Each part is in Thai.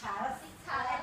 child six.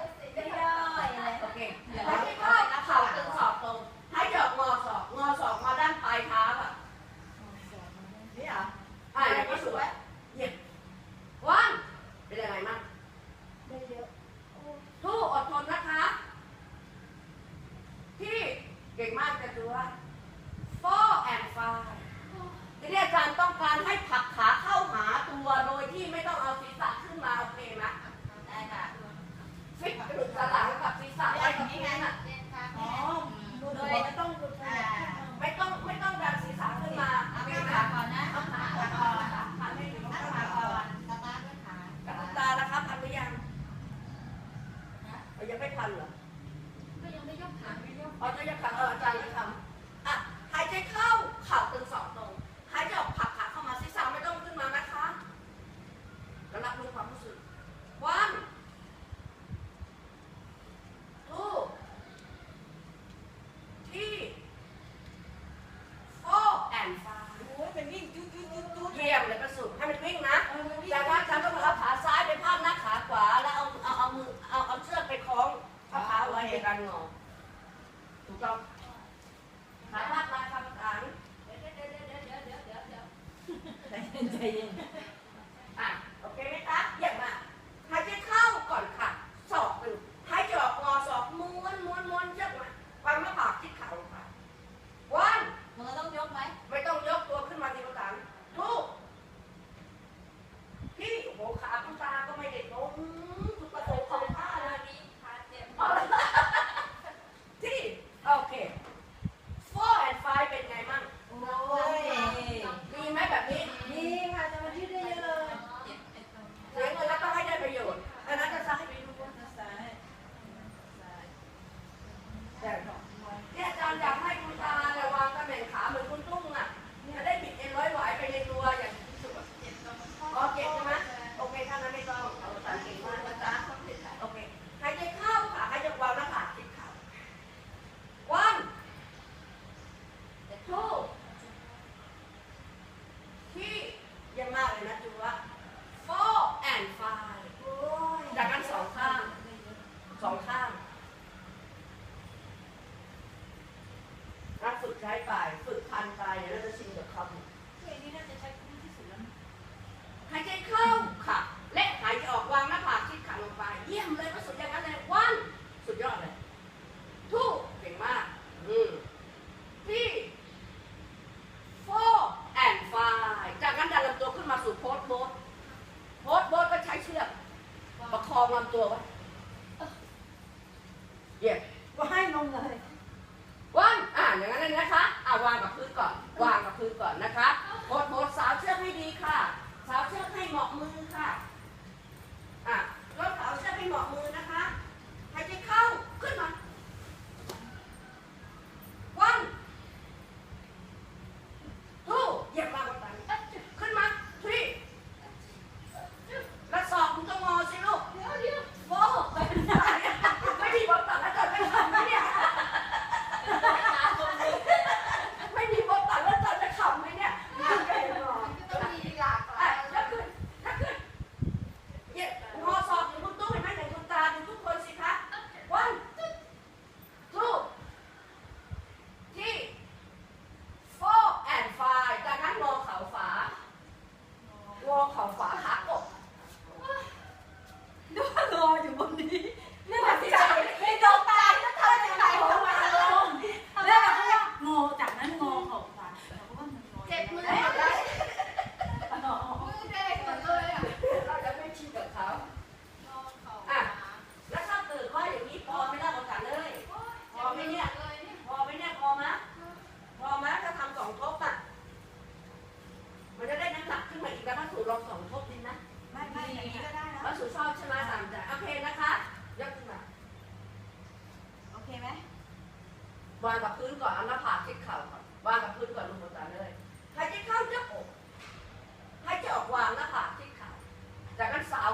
Paula. 再见再见 vai para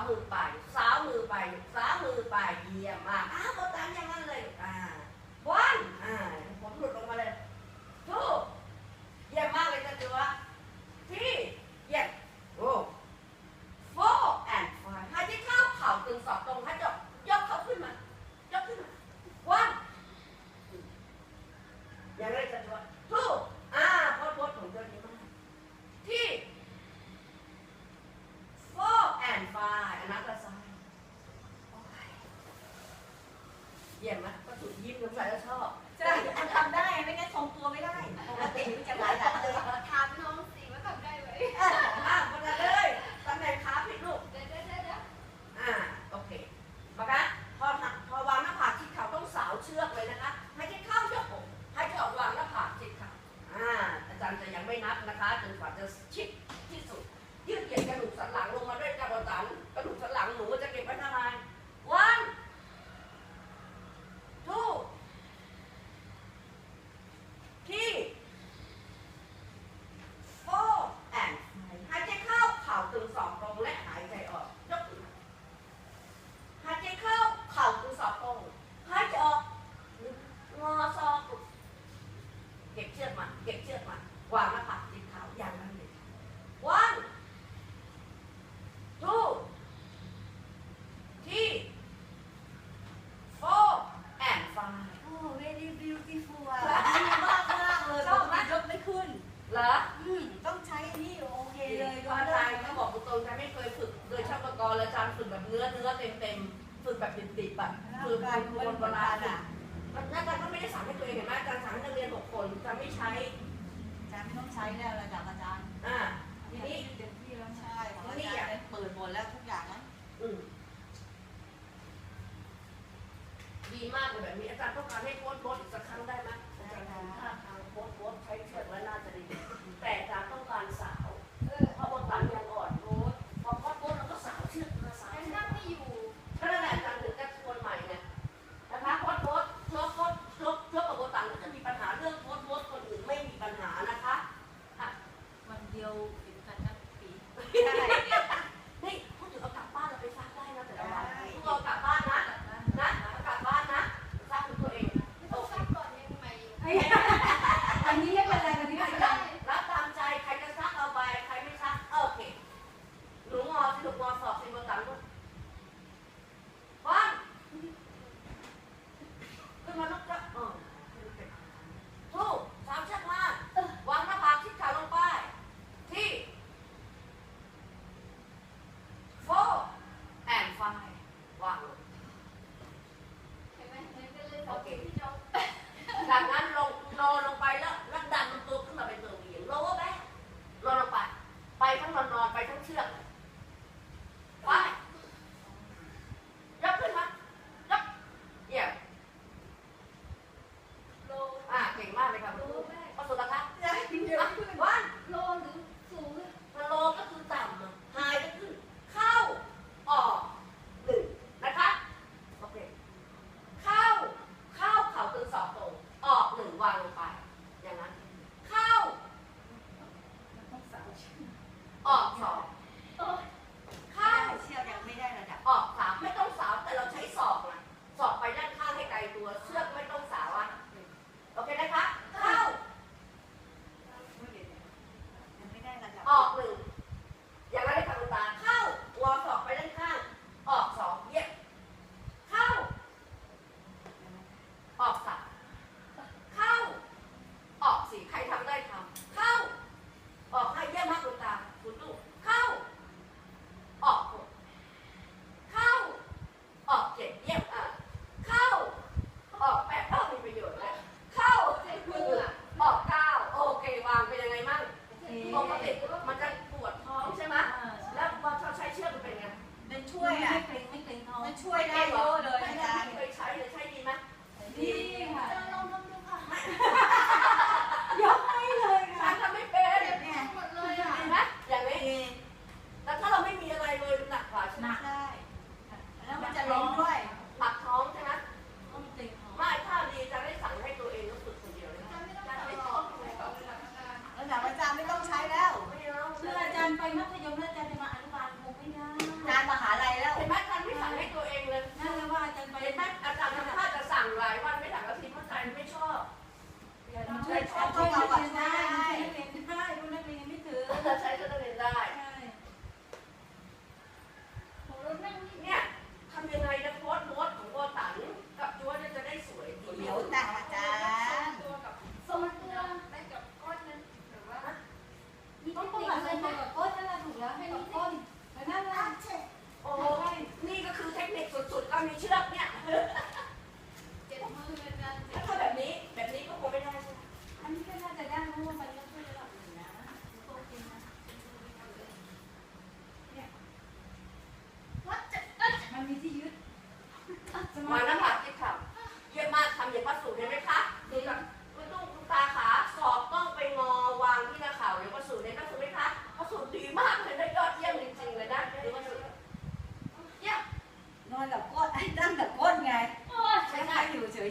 มือไป สาวมือไป สาวมือไป เยี่ยมมาก hiểu chưa quả quả nó ดีมากเลยแบบนี้อาจารย์ต้องการให้โพสต์โพสต์อีกสักครั้งได้ไหมอาจารย์ทำท่าทางโพสต์โพสต์ใช้เชือกและน่าจะดี แต่อาจารย์ต้องการสาวเพราะบางตันยังอ่อนโพสต์พอโพสต์โพสต์เราก็สาวเชือกมาสาวเชือไม่อยู่ก็แล้วแต่อาจารย์ถึงจะชวนใหม่เนี่นะคะโพสต์โพสต์ลบโพสต์ลบลบกับบทต่างก็จะมีปัญหาเรื่องโพสต์โพสต์คนอื่นไม่มีปัญหานะคะวันเดียวถึงกันนักปี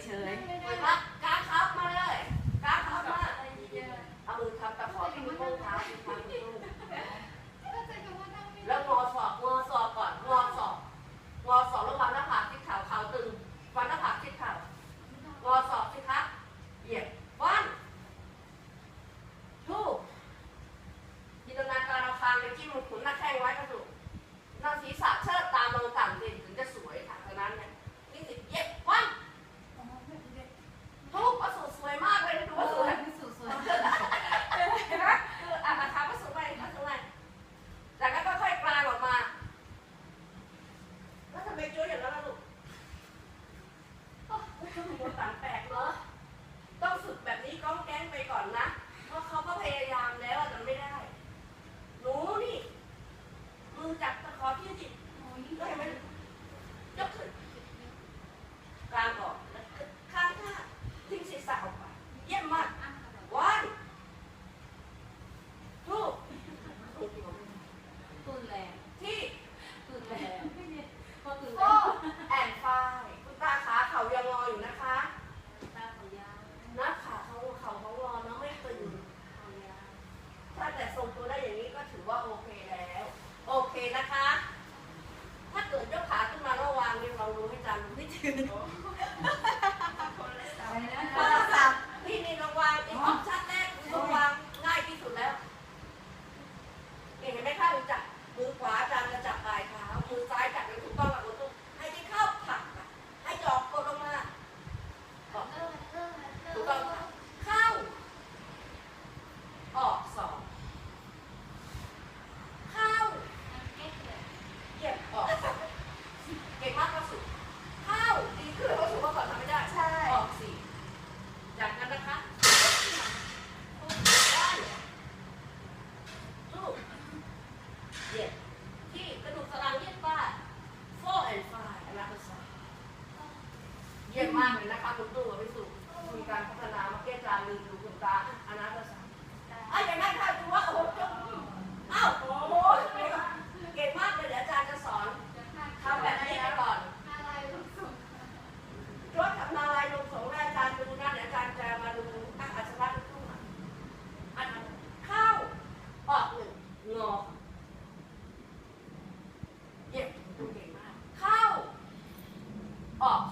each other. Cái. แต่ทรงตัวได้อย่างนี้ก็ถือว่าโอเคแล้ว โอเคนะคะ ถ้าเกิดยกขาขึ้นมาระวางนี่ลองดูให้จานดูที่ถืง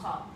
call.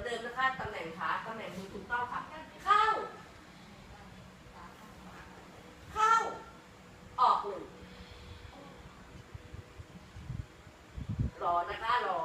อนเดิมนะคะตำแหน่งขาตำแหน่งมือถูกต้องค่ะ เข้า เข้า ออกหนึ่งรอนะคะรอ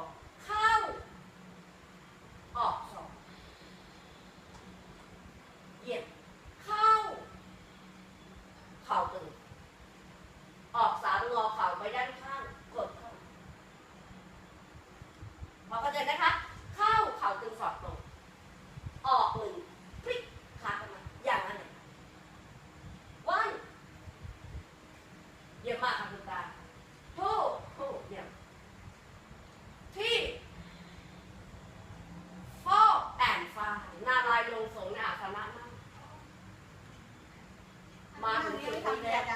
Yeah.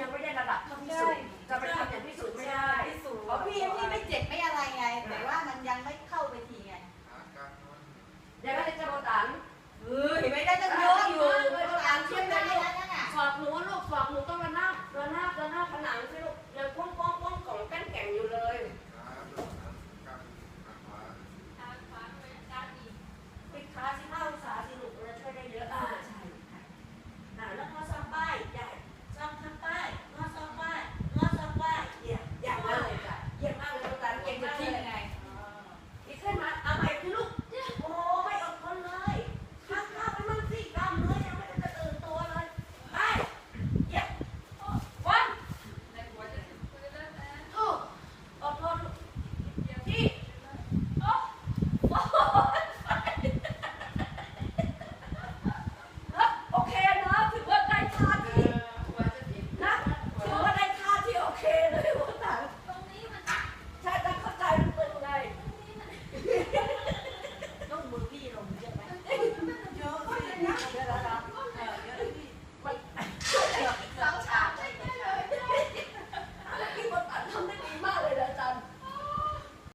ยัง